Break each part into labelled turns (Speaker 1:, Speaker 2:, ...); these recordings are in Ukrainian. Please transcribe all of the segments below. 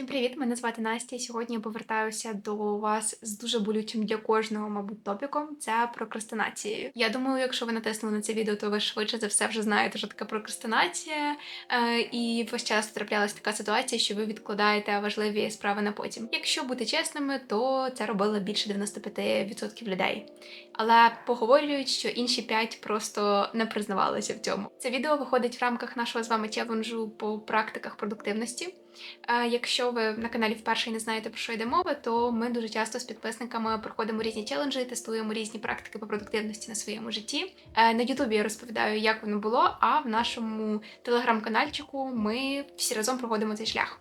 Speaker 1: Всім привіт! Мене звати Настя. Сьогодні я повертаюся до вас з дуже болючим для кожного, мабуть, топіком. Це прокрастинацією. Я думаю, якщо ви натиснули на це відео, то ви швидше за все вже знаєте, що таке прокрастинація. Е, і весь час траплялася така ситуація, що ви відкладаєте важливі справи на потім. Якщо бути чесними, то це робило більше 95% людей. Але поговорюють, що інші 5 просто не признавалися в цьому. Це відео виходить в рамках нашого з вами челенджу по практиках продуктивності. Якщо ви на каналі вперше і не знаєте, про що йде мова, то ми дуже часто з підписниками проходимо різні челенджі, тестуємо різні практики по продуктивності на своєму житті. Е, На Ютубі я розповідаю, як воно було, а в нашому телеграм-канальчику ми всі разом проходимо цей шлях.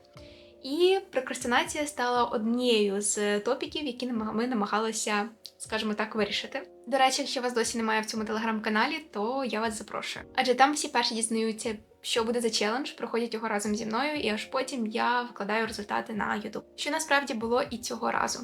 Speaker 1: І прокрастинація стала однією з топіків, які ми намагалися, скажімо так, вирішити. До речі, якщо вас досі немає в цьому телеграм-каналі, то я вас запрошую. Адже там всі перші дізнаються, що буде за челендж, проходять його разом зі мною, і аж потім я вкладаю результати на YouTube. Що насправді було і цього разу.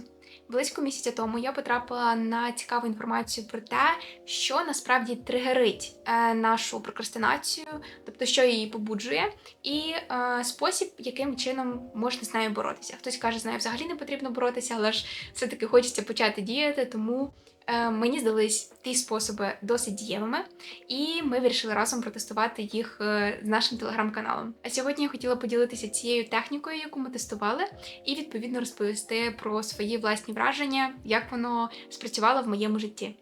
Speaker 1: Близько місяця тому я потрапила на цікаву інформацію про те, що насправді тригерить е, нашу прокрастинацію, тобто що її побуджує, і е, спосіб, яким чином можна з нею боротися. Хтось каже, з нею взагалі не потрібно боротися, але ж все-таки хочеться почати діяти, тому мені здались ті способи досить дієвими, і ми вирішили разом протестувати їх е, з нашим телеграм-каналом. А сьогодні я хотіла поділитися цією технікою, яку ми тестували, і відповідно розповісти про свої власні враження, як воно спрацювало в моєму житті.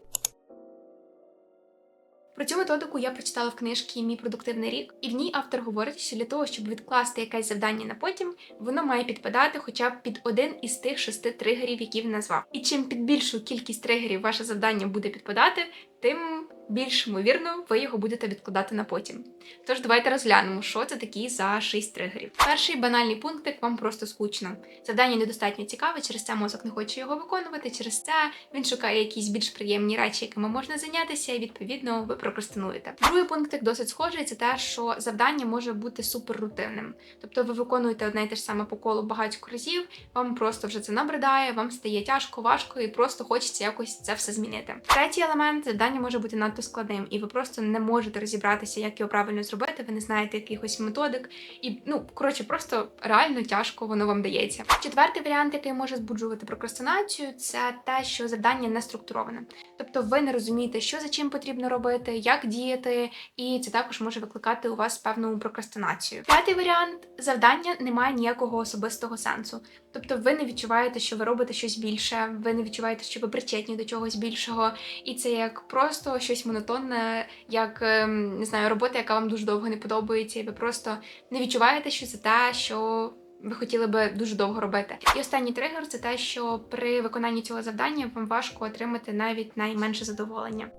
Speaker 1: Про цю методику я прочитала в книжці Мій продуктивний рік, і в ній автор говорить, що для того, щоб відкласти якесь завдання на потім, воно має підпадати хоча б під один із тих шести тригерів, які він назвав. І чим під більшу кількість тригерів ваше завдання буде підпадати, тим більш ймовірно ви його будете відкладати на потім. Тож давайте розглянемо, що це такі за 6 тригерів. Перший банальний пунктик вам просто скучно. Завдання недостатньо цікаве, через це мозок не хоче його виконувати. Через це він шукає якісь більш приємні речі, якими можна зайнятися, і відповідно ви прокрастинуєте. Другий пунктик досить схожий. Це те, що завдання може бути суперрутинним. Тобто ви виконуєте одне й те ж саме по колу багатько разів, вам просто вже це набридає, вам стає тяжко, важко, і просто хочеться якось це все змінити. Третій елемент завдання може бути надто складним, і ви просто не можете розібратися, як його правильно зробити. Ви не знаєте якихось методик, і ну коротше, просто реально тяжко воно вам дається. Четвертий варіант, який може збуджувати прокрастинацію, це те, що завдання не структуроване. Тобто ви не розумієте, що за чим потрібно робити, як діяти, і це також може викликати у вас певну прокрастинацію. П'ятий варіант завдання не має ніякого особистого сенсу. Тобто ви не відчуваєте, що ви робите щось більше, ви не відчуваєте, що ви причетні до чогось більшого, і це як просто щось монотонне, як ем, не знаю, робота, яка вам дуже довго не подобається, і ви просто не відчуваєте, що це те, що. Ви хотіли би дуже довго робити. І останній тригер це те, що при виконанні цього завдання вам важко отримати навіть найменше задоволення.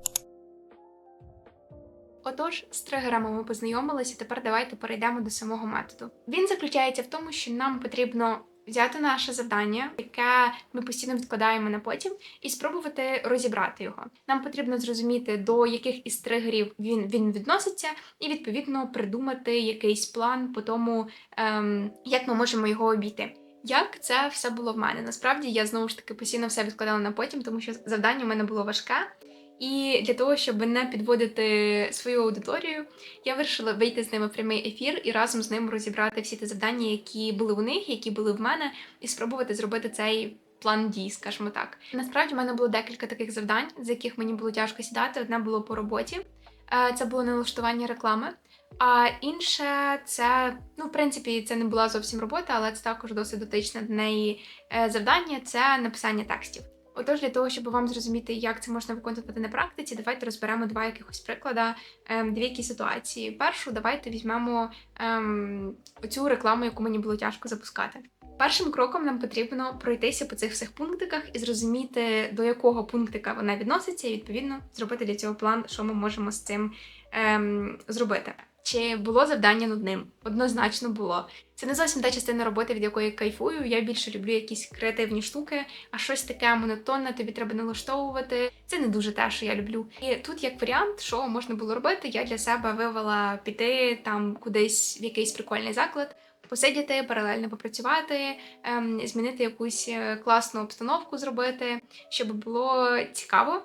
Speaker 1: Отож, з тригерами ми познайомилися. Тепер давайте перейдемо до самого методу. Він заключається в тому, що нам потрібно взяти наше завдання, яке ми постійно відкладаємо на потім, і спробувати розібрати його. Нам потрібно зрозуміти, до яких із тригерів він, він відноситься, і відповідно придумати якийсь план по тому, ем, як ми можемо його обійти. Як це все було в мене? Насправді я знову ж таки постійно все відкладала на потім, тому що завдання в мене було важке. І для того, щоб не підводити свою аудиторію, я вирішила вийти з ними в прямий ефір і разом з ним розібрати всі ті завдання, які були у них, які були в мене, і спробувати зробити цей план дій, скажімо так. Насправді в мене було декілька таких завдань, з яких мені було тяжко сідати. Одне було по роботі, е, це було налаштування реклами. А інше це, ну, в принципі, це не була зовсім робота, але це також досить дотичне до неї е, завдання це написання текстів. Отож, для того, щоб вам зрозуміти, як це можна виконувати на практиці, давайте розберемо два якихось приклади, ем, дві які ситуації. Першу, давайте візьмемо ем, оцю рекламу, яку мені було тяжко запускати. Першим кроком нам потрібно пройтися по цих всіх пунктиках і зрозуміти, до якого пунктика вона відноситься, і відповідно зробити для цього план, що ми можемо з цим ем, зробити. Чи було завдання нудним? Однозначно було. Це не зовсім та частина роботи, від якої кайфую. Я більше люблю якісь креативні штуки, а щось таке монотонне, тобі треба налаштовувати. Це не дуже те, що я люблю. І тут, як варіант, що можна було робити, я для себе вивела піти там кудись в якийсь прикольний заклад. Посидіти, паралельно попрацювати, ем, змінити якусь е, класну обстановку, зробити, щоб було цікаво,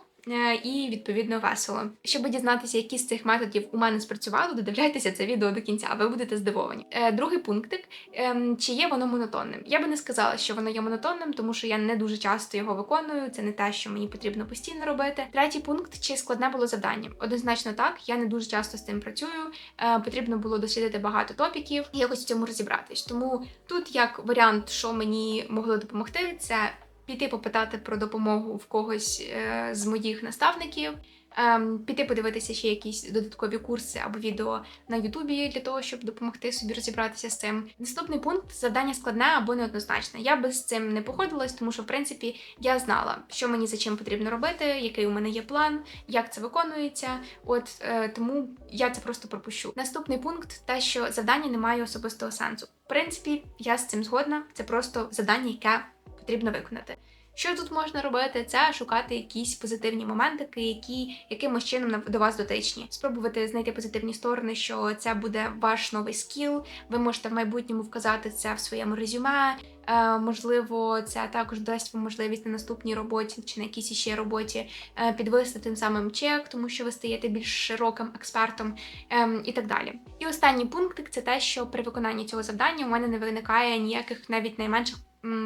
Speaker 1: і відповідно весело. Щоб дізнатися, які з цих методів у мене спрацювали, додивляйтеся це відео до кінця, ви будете здивовані. Е, Другий пунктик: ем, чи є воно монотонним? Я би не сказала, що воно є монотонним, тому що я не дуже часто його виконую. Це не те, що мені потрібно постійно робити. Третій пункт: чи складне було завдання? Однозначно так. Я не дуже часто з цим працюю. Е, Потрібно було дослідити багато топіків і якось в цьому розібратись. Тому тут як варіант, що мені могло допомогти, це піти попитати про допомогу в когось е, з моїх наставників. ем, Піти подивитися ще якісь додаткові курси або відео на Ютубі для того, щоб допомогти собі розібратися з цим. Наступний пункт завдання складне або неоднозначне. Я би з цим не погодилась, тому що в принципі я знала, що мені за чим потрібно робити, який у мене є план, як це виконується. От е, тому я це просто пропущу. Наступний пункт те, що завдання не має особистого сенсу. В принципі, я з цим згодна. Це просто завдання, яке потрібно виконати. Що тут можна робити? Це шукати якісь позитивні моментики, які якимось чином до вас дотичні. Спробувати знайти позитивні сторони, що це буде ваш новий скіл. Ви можете в майбутньому вказати це в своєму резюме. Е, можливо, це також дасть вам можливість на наступній роботі чи на якійсь іще роботі е, підвести тим самим чек, тому що ви стаєте більш широким експертом ем, і так далі. І останній пунктик це те, що при виконанні цього завдання у мене не виникає ніяких навіть найменших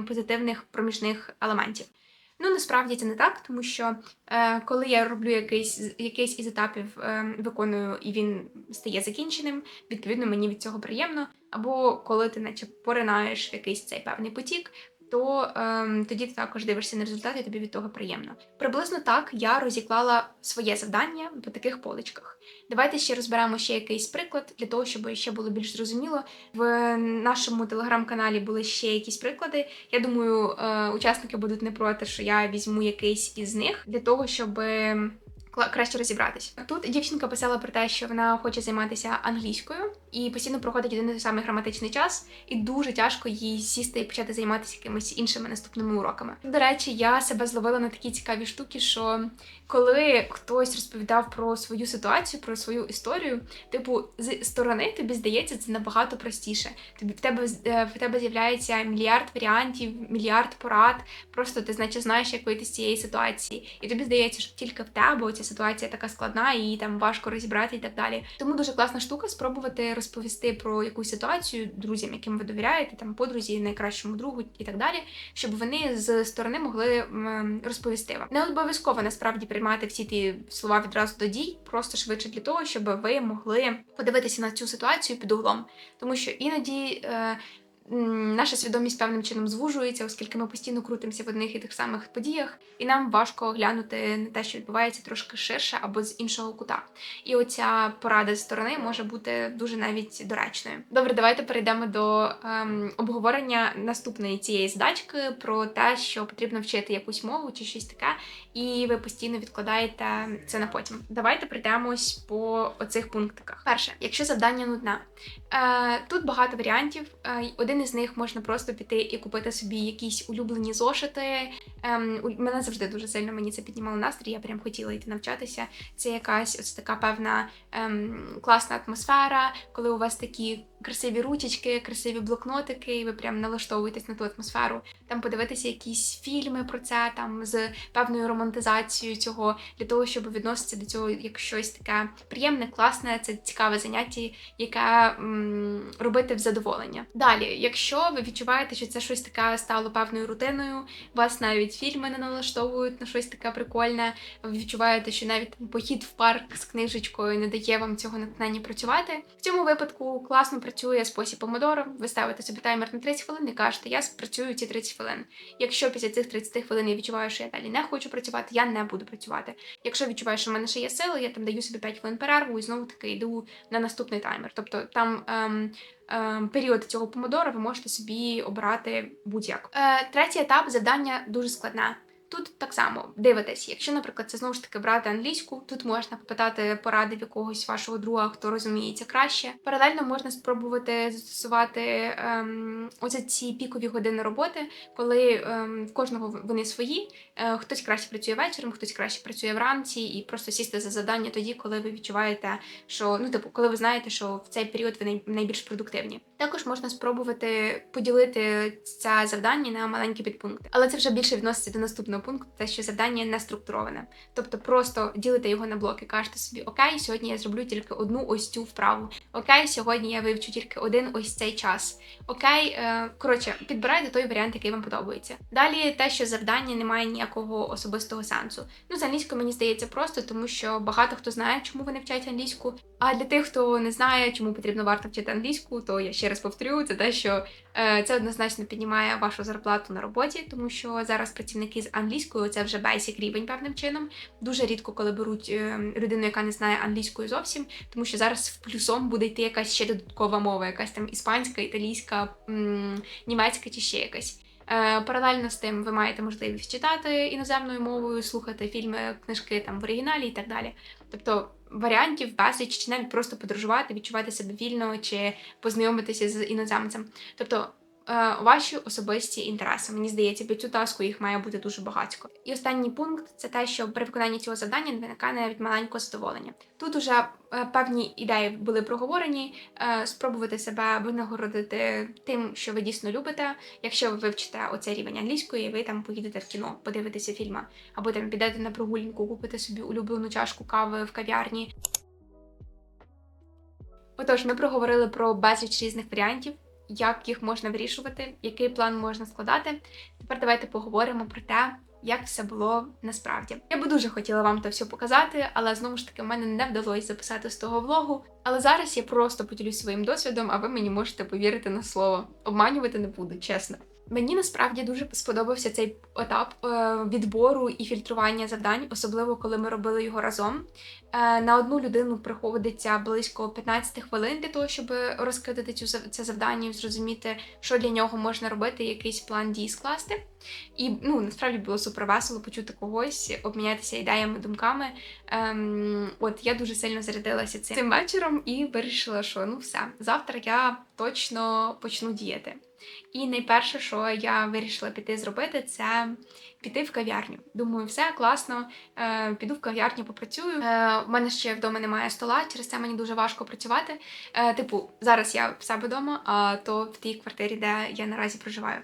Speaker 1: позитивних проміжних елементів. Ну, насправді це не так, тому що е, коли я роблю якийсь, якийсь із етапів, е, виконую і він стає закінченим, відповідно мені від цього приємно. Або коли ти наче поринаєш в якийсь цей певний потік, то ем, тоді ти також дивишся на результат, і тобі від того приємно. Приблизно так я розіклала своє завдання по таких поличках. Давайте ще розберемо ще якийсь приклад для того, щоб ще було більш зрозуміло. В нашому телеграм-каналі були ще якісь приклади. Я думаю, е, учасники будуть не проти, що я візьму якийсь із них для того, щоб кла- краще розібратись. Тут дівчинка писала про те, що вона хоче займатися англійською і постійно проходить один і той самий граматичний час, і дуже тяжко їй сісти і почати займатися якимись іншими наступними уроками. До речі, я себе зловила на такі цікаві штуки, що коли хтось розповідав про свою ситуацію, про свою історію, типу, з сторони тобі здається це набагато простіше. Тобі в тебе е, в тебе з'являється мільярд варіантів, мільярд порад. Просто ти значить знаєш, як вийти з цієї ситуації, і тобі здається, що тільки в тебе ця ситуація така складна і там важко розібрати і так далі. Тому дуже класна штука спробувати розповісти про якусь ситуацію друзям, яким ви довіряєте, там подрузі, найкращому другу і так далі, щоб вони з сторони могли розповісти вам. Не обов'язково насправді приймати всі ті слова відразу до дій, просто швидше для того, щоб ви могли подивитися на цю ситуацію під углом, тому що іноді. Е, Наша свідомість певним чином звужується, оскільки ми постійно крутимося в одних і тих самих подіях, і нам важко глянути на те, що відбувається трошки ширше або з іншого кута. І оця порада з сторони може бути дуже навіть доречною. Добре, давайте перейдемо до ем, обговорення наступної цієї здачки про те, що потрібно вчити якусь мову чи щось таке, і ви постійно відкладаєте це на потім. Давайте пройдемось по оцих пунктиках. Перше, якщо завдання нудне, тут багато варіантів. Е, один із них можна просто піти і купити собі якісь улюблені зошити. Ем, мене завжди дуже сильно мені це піднімало настрій. Я прям хотіла йти навчатися. Це якась ось така певна ем, класна атмосфера, коли у вас такі красиві ручечки, красиві блокнотики, і ви прям налаштовуєтесь на ту атмосферу. Там подивитися якісь фільми про це, там з певною романтизацією цього, для того, щоб відноситися до цього як щось таке приємне, класне, це цікаве заняття, яке м, робити в задоволення. Далі, якщо ви відчуваєте, що це щось таке стало певною рутиною, вас навіть фільми не налаштовують на щось таке прикольне. Ви відчуваєте, що навіть похід в парк з книжечкою не дає вам цього натхнення працювати. В цьому випадку класно працює спосіб помодоро. Ви ставите собі таймер на 30 хвилин і кажете, я спрацюю ці 30 хвилин. Якщо після цих 30 хвилин я відчуваю, що я далі не хочу працювати, я не буду працювати. Якщо відчуваю, що в мене ще є сили, я там даю собі 5 хвилин перерву і знову таки йду на наступний таймер. Тобто там. Ем, ем, Період цього помодора ви можете собі обрати будь-як. Е, третій етап завдання дуже складне. Тут так само дивитесь, якщо, наприклад, це знову ж таки брати англійську, тут можна попитати поради в якогось вашого друга, хто розуміється краще. Паралельно можна спробувати застосувати ем, оце ці пікові години роботи, коли ем, в кожного вони свої. Е, хтось краще працює вечором, хтось краще працює вранці, і просто сісти за завдання тоді, коли ви відчуваєте, що ну типу, коли ви знаєте, що в цей період ви найбільш продуктивні. Також можна спробувати поділити це завдання на маленькі підпункти, але це вже більше відноситься до наступного пункт те, що завдання не структуроване. Тобто просто ділите його на блоки, кажете собі, окей, сьогодні я зроблю тільки одну ось цю вправу. Окей, сьогодні я вивчу тільки один ось цей час. Окей, е, коротше, підбирайте той варіант, який вам подобається. Далі те, що завдання не має ніякого особистого сенсу. Ну, з англійською мені здається просто, тому що багато хто знає, чому вони вчать англійську. А для тих, хто не знає, чому потрібно варто вчити англійську, то я ще раз повторю, це те, що це однозначно піднімає вашу зарплату на роботі, тому що зараз працівники з англійською це вже basic рівень певним чином. Дуже рідко, коли беруть е, людину, яка не знає англійської зовсім, тому що зараз в плюсом буде йти якась ще додаткова мова, якась там іспанська, італійська, німецька чи ще якась. Е, Паралельно з тим ви маєте можливість читати іноземною мовою, слухати фільми, книжки там в оригіналі і так далі. Тобто варіантів безліч, чи навіть просто подорожувати, відчувати себе вільно, чи познайомитися з іноземцем. Тобто ваші особисті інтереси. Мені здається, під цю таску їх має бути дуже багатько. І останній пункт це те, що при виконанні цього завдання виникає навіть маленького задоволення. Тут уже е, певні ідеї були проговорені, е, спробувати себе винагородити тим, що ви дійсно любите. Якщо ви вивчите оцей рівень англійської, ви там поїдете в кіно, подивитеся фільми, або там підете на прогулянку, купите собі улюблену чашку кави в кав'ярні. Отож, ми проговорили про безліч різних варіантів, як їх можна вирішувати, який план можна складати. Тепер давайте поговоримо про те, як все було насправді. Я би дуже хотіла вам це все показати, але знову ж таки в мене не вдалося записати з того влогу. Але зараз я просто поділюсь своїм досвідом, а ви мені можете повірити на слово. Обманювати не буду, чесно. Мені насправді дуже сподобався цей етап е, відбору і фільтрування завдань, особливо коли ми робили його разом. Е, на одну людину приходиться близько 15 хвилин для того, щоб розкидати цю це завдання, і зрозуміти, що для нього можна робити, якийсь план дій скласти. І ну насправді було супер весело почути когось, обмінятися ідеями, думками. Ем, от я дуже сильно зарядилася цим вечором і вирішила, що ну все, завтра я точно почну діяти. І найперше, що я вирішила піти зробити, це піти в кав'ярню. Думаю, все класно, е, піду в кав'ярню, попрацюю. Е, в мене ще вдома немає стола, через це мені дуже важко працювати. Е, типу, зараз я в себе вдома, а то в тій квартирі, де я наразі проживаю.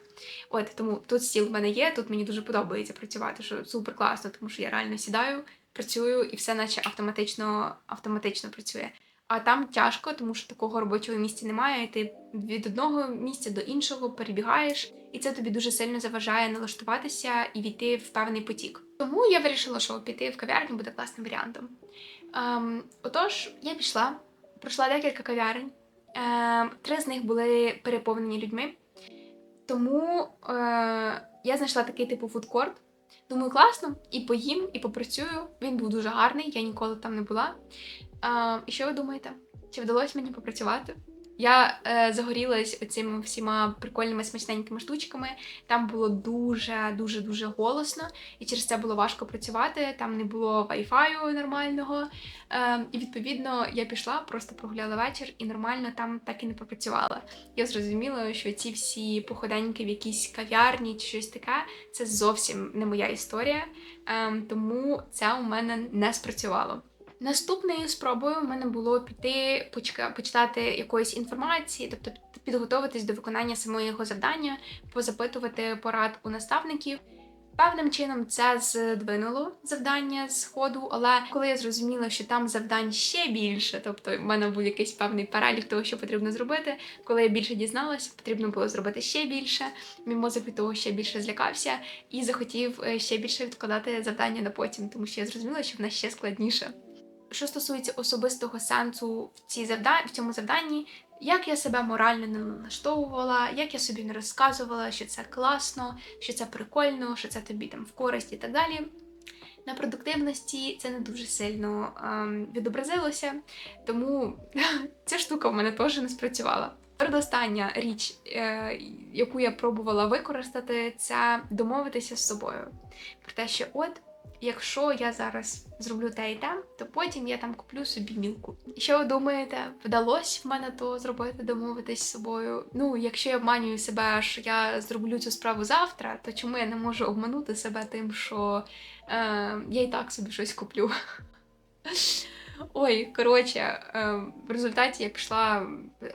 Speaker 1: От тому тут стіл в мене є, тут мені дуже подобається працювати, що супер класно, тому що я реально сідаю, працюю і все наче автоматично, автоматично працює. А там тяжко, тому що такого робочого місця немає. І ти від одного місця до іншого перебігаєш, і це тобі дуже сильно заважає налаштуватися і війти в певний потік. Тому я вирішила, що піти в кав'ярню буде класним варіантом. Ем, отож, я пішла, пройшла декілька кав'ярень. Ем, три з них були переповнені людьми. Тому е, я знайшла такий типу фудкорт. Думаю, класно, і поїм, і попрацюю. Він був дуже гарний, я ніколи там не була. І що ви думаєте? Чи вдалося мені попрацювати? Я е, загорілась оцими всіма прикольними смачненькими штучками. Там було дуже дуже дуже голосно, і через це було важко працювати. Там не було вайфаю нормального. Е, і відповідно я пішла, просто прогуляла вечір і нормально там так і не попрацювала. Я зрозуміла, що ці всі походеньки в якійсь кав'ярні чи щось таке це зовсім не моя історія. Е, тому це у мене не спрацювало. Наступною спробою в мене було піти почитати якоїсь інформації, тобто підготуватись до виконання самого завдання, позапитувати порад у наставників. Певним чином це здвинуло завдання з ходу, але коли я зрозуміла, що там завдань ще більше, тобто в мене був якийсь певний перелік того, що потрібно зробити. Коли я більше дізналася, потрібно було зробити ще більше. Мій мозок від того ще більше злякався і захотів е, ще більше відкладати завдання на потім, тому що я зрозуміла, що вона ще складніше що стосується особистого сенсу в цій завда... в цьому завданні, як я себе морально не налаштовувала, як я собі не розказувала, що це класно, що це прикольно, що це тобі там в користь і так далі. На продуктивності це не дуже сильно ем, відобразилося, тому ця штука в мене теж не спрацювала. Передостання річ, е, яку я пробувала використати, це домовитися з собою. Про те, що от якщо я зараз зроблю те і те, то потім я там куплю собі мілку. Що ви думаєте, вдалося в мене то зробити, домовитись з собою? Ну, якщо я обманюю себе, що я зроблю цю справу завтра, то чому я не можу обманути себе тим, що е, я і так собі щось куплю? Ой, коротше, е, в результаті я пішла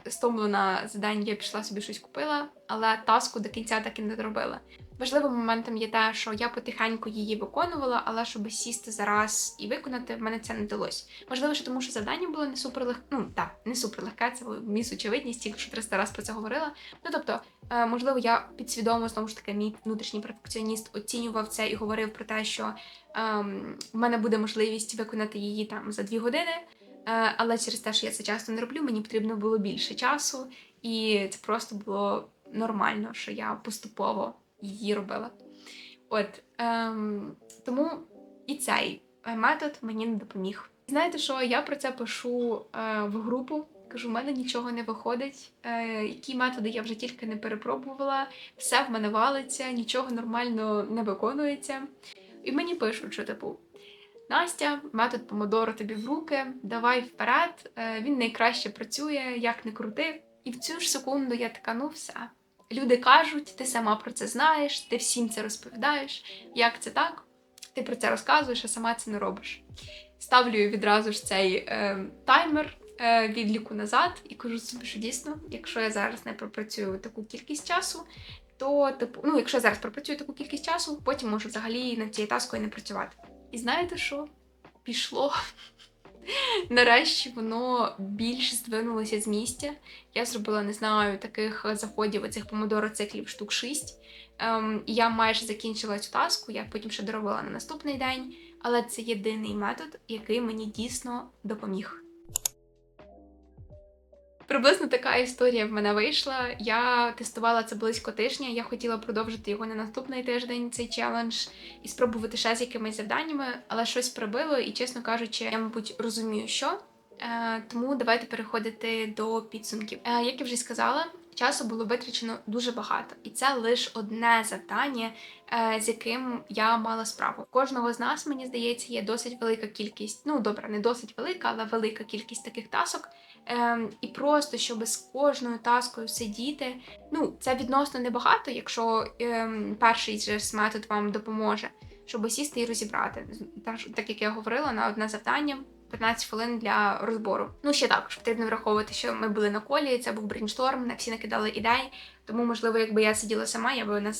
Speaker 1: стомлена за день, я пішла собі щось купила, але таску до кінця так і не зробила. Важливим моментом є те, що я потихеньку її виконувала, але щоб сісти зараз і виконати, в мене це не вдалося. Можливо, що тому що завдання було не супер легке. Ну так, не супер легке, це міс очевидність, тільки що 300 разів про це говорила. Ну тобто, е, можливо, я підсвідомо знову ж таки, мій внутрішній перфекціоніст оцінював це і говорив про те, що ем, в мене буде можливість виконати її там за дві години. Е, але через те, що я це часто не роблю, мені потрібно було більше часу, і це просто було нормально, що я поступово її робила. От ем, тому і цей метод мені не допоміг. Знаєте, що я про це пишу е, в групу. Кажу, в мене нічого не виходить. Е, які методи я вже тільки не перепробувала, все в мене валиться, нічого нормально не виконується. І мені пишуть, що типу. Настя, метод помодоро тобі в руки, давай вперед, е, він найкраще працює, як не крути. І в цю ж секунду я така, ну все. Люди кажуть, ти сама про це знаєш, ти всім це розповідаєш. Як це так? Ти про це розказуєш, а сама це не робиш. Ставлю відразу ж цей е, таймер е, відліку назад і кажу собі, що дійсно, якщо я зараз не пропрацюю таку кількість часу, то типу, ну, якщо я зараз пропрацюю таку кількість часу, потім можу взагалі над цією таскою не працювати. І знаєте що? Пішло. Нарешті воно більш здвинулося з місця. Я зробила, не знаю, таких заходів оцих помодороциклів штук 6. Ем, я майже закінчила цю таску, я потім ще доробила на наступний день. Але це єдиний метод, який мені дійсно допоміг. Приблизно така історія в мене вийшла. Я тестувала це близько тижня. Я хотіла продовжити його на наступний тиждень, цей челендж, і спробувати ще з якимись завданнями, але щось прибило, і, чесно кажучи, я, мабуть, розумію, що. Е, тому давайте переходити до підсумків. Е, як я вже сказала, часу було витрачено дуже багато, і це лише одне завдання, е, з яким я мала справу. Кожного з нас, мені здається, є досить велика кількість. Ну добре, не досить велика, але велика кількість таких тасок. Ем, і просто щоб з кожною таскою сидіти. Ну, це відносно небагато, якщо ем, перший же метод вам допоможе, щоб сісти і розібрати. Так, так як я говорила, на одне завдання 15 хвилин для розбору. Ну, ще також потрібно враховувати, що ми були на колі, це був брейншторм, на всі накидали ідей. Тому, можливо, якби я сиділа сама, я би на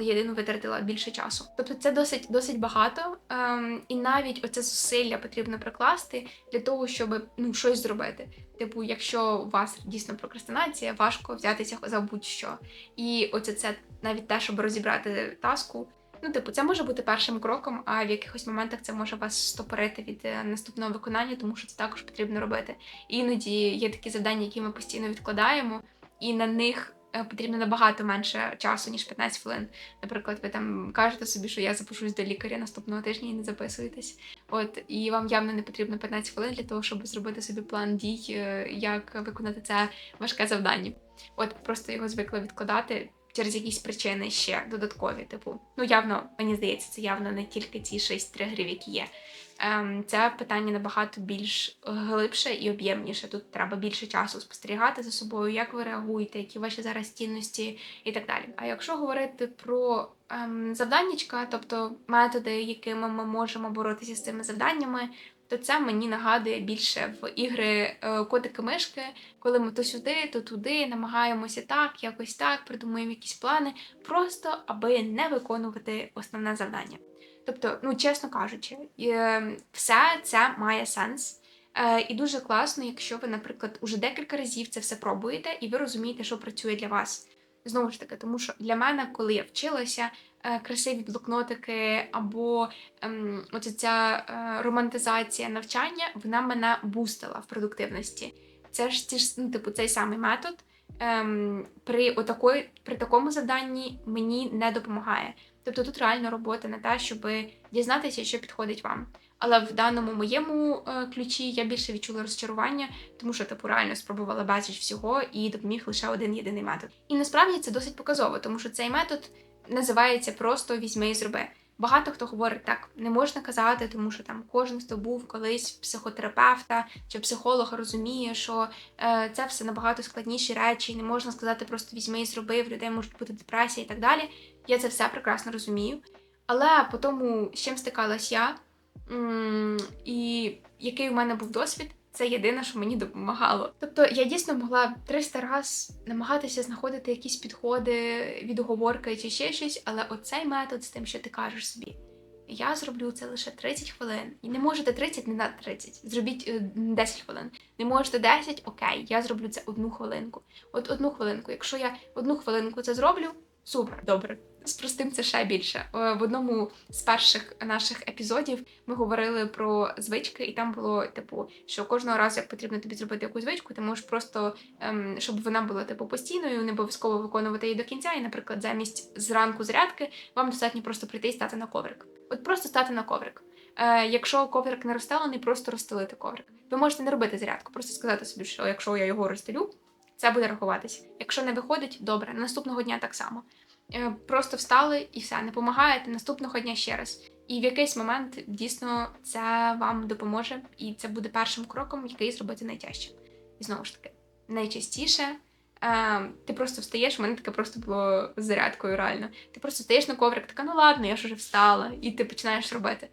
Speaker 1: єдину витратила більше часу. Тобто це досить досить багато, ем, і навіть оце зусилля потрібно прикласти для того, щоб ну щось зробити. Типу, якщо у вас дійсно прокрастинація, важко взятися за будь-що. І оце це навіть те, щоб розібрати таску. Ну, типу, це може бути першим кроком, а в якихось моментах це може вас стопорити від е, наступного виконання, тому що це також потрібно робити. іноді є такі завдання, які ми постійно відкладаємо, і на них е, потрібно набагато менше часу, ніж 15 хвилин. Наприклад, ви там кажете собі, що я запишусь до лікаря наступного тижня і не записуєтесь. От і вам явно не потрібно 15 хвилин для того, щоб зробити собі план дій, е, як виконати це важке завдання. От просто його звикли відкладати через якісь причини ще додаткові. Типу, ну явно, мені здається, це явно не тільки ці шість тригерів, які є. Ем, Це питання набагато більш глибше і об'ємніше. Тут треба більше часу спостерігати за собою, як ви реагуєте, які ваші зараз цінності і так далі. А якщо говорити про ем, завданнячка, тобто методи, якими ми можемо боротися з цими завданнями, то це мені нагадує більше в ігри е, котики-мишки, коли ми то сюди, то туди намагаємося так, якось так, придумуємо якісь плани, просто аби не виконувати основне завдання. Тобто, ну чесно кажучи, е, все це має сенс. Е, і дуже класно, якщо ви, наприклад, уже декілька разів це все пробуєте, і ви розумієте, що працює для вас. Знову ж таки, тому що для мене, коли я вчилася, красиві блокнотики або ем, оця ця е, романтизація навчання, вона мене бустила в продуктивності. Це ж ті ж ну, типу цей самий метод. Ем, при отакої, при такому завданні мені не допомагає. Тобто тут реально робота на те, щоб дізнатися, що підходить вам. Але в даному моєму е, ключі я більше відчула розчарування, тому що типу реально спробувала безліч всього і допоміг лише один єдиний метод. І насправді це досить показово, тому що цей метод називається просто візьми і зроби. Багато хто говорить так, не можна казати, тому що там кожен хто був колись психотерапевта чи психолога розуміє, що е, це все набагато складніші речі, не можна сказати просто візьми і зроби, в людей можуть бути депресія і так далі. Я це все прекрасно розумію. Але по тому, з чим стикалась я, і який у мене був досвід, Це єдине, що мені допомагало. Тобто я дійсно могла 300 раз намагатися знаходити якісь підходи, відговорки чи ще щось, але оцей метод з тим, що ти кажеш собі. Я зроблю це лише 30 хвилин. І не можете 30, не на 30. Зробіть е, 10 хвилин. Не можете 10, окей, я зроблю це одну хвилинку. От одну хвилинку. Якщо я одну хвилинку це зроблю, супер, добре. Спростим це ще більше. Е, В одному з перших наших епізодів ми говорили про звички, і там було типу, що кожного разу, як потрібно тобі зробити якусь звичку, ти можеш просто, ем, щоб вона була типу постійною, не обов'язково виконувати її до кінця. І, наприклад, замість зранку зарядки вам достатньо просто прийти і стати на коврик. От просто стати на коврик. Е, якщо коврик не розстелений, просто розстелити коврик. Ви можете не робити зарядку, просто сказати собі, що якщо я його розстелю, це буде рахуватись. Якщо не виходить, добре, наступного дня так само. Е, Просто встали і все, не допомагаєте наступного дня ще раз. І в якийсь момент дійсно це вам допоможе, і це буде першим кроком, який зробити найтяжче. І знову ж таки, найчастіше е, ти просто встаєш, у мене таке просто було зарядкою, реально. Ти просто встаєш на коврик, така, ну ладно, я ж уже встала, і ти починаєш робити.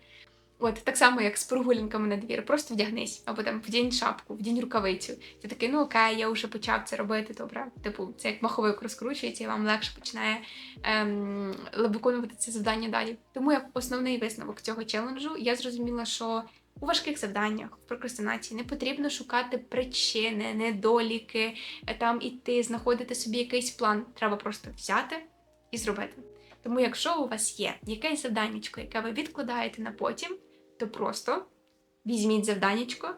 Speaker 1: От так само, як з прогулянками на двір, просто вдягнись, або там вдінь шапку, вдінь рукавицю. Ти такий, ну окей, я вже почав це робити, добре. Типу, це як маховик розкручується, і вам легше починає ем, виконувати це завдання далі. Тому як основний висновок цього челенджу, я зрозуміла, що у важких завданнях, в прокрастинації не потрібно шукати причини, недоліки, е, там іти, знаходити собі якийсь план. Треба просто взяти і зробити. Тому, якщо у вас є якесь завданнячко, яке ви відкладаєте на потім, то просто візьміть завданнячко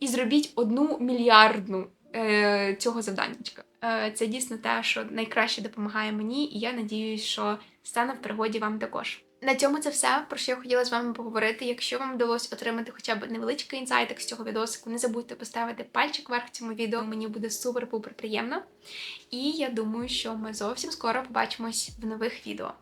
Speaker 1: і зробіть одну мільярдну е, цього завданнячка. Е, це дійсно те, що найкраще допомагає мені, і я надіюсь, що стане в пригоді вам також. На цьому це все, про що я хотіла з вами поговорити. Якщо вам вдалося отримати хоча б невеличкий інсайтик з цього відосику, не забудьте поставити пальчик вверх цьому відео. Мені буде супер-пупер приємно. І я думаю, що ми зовсім скоро побачимось в нових відео.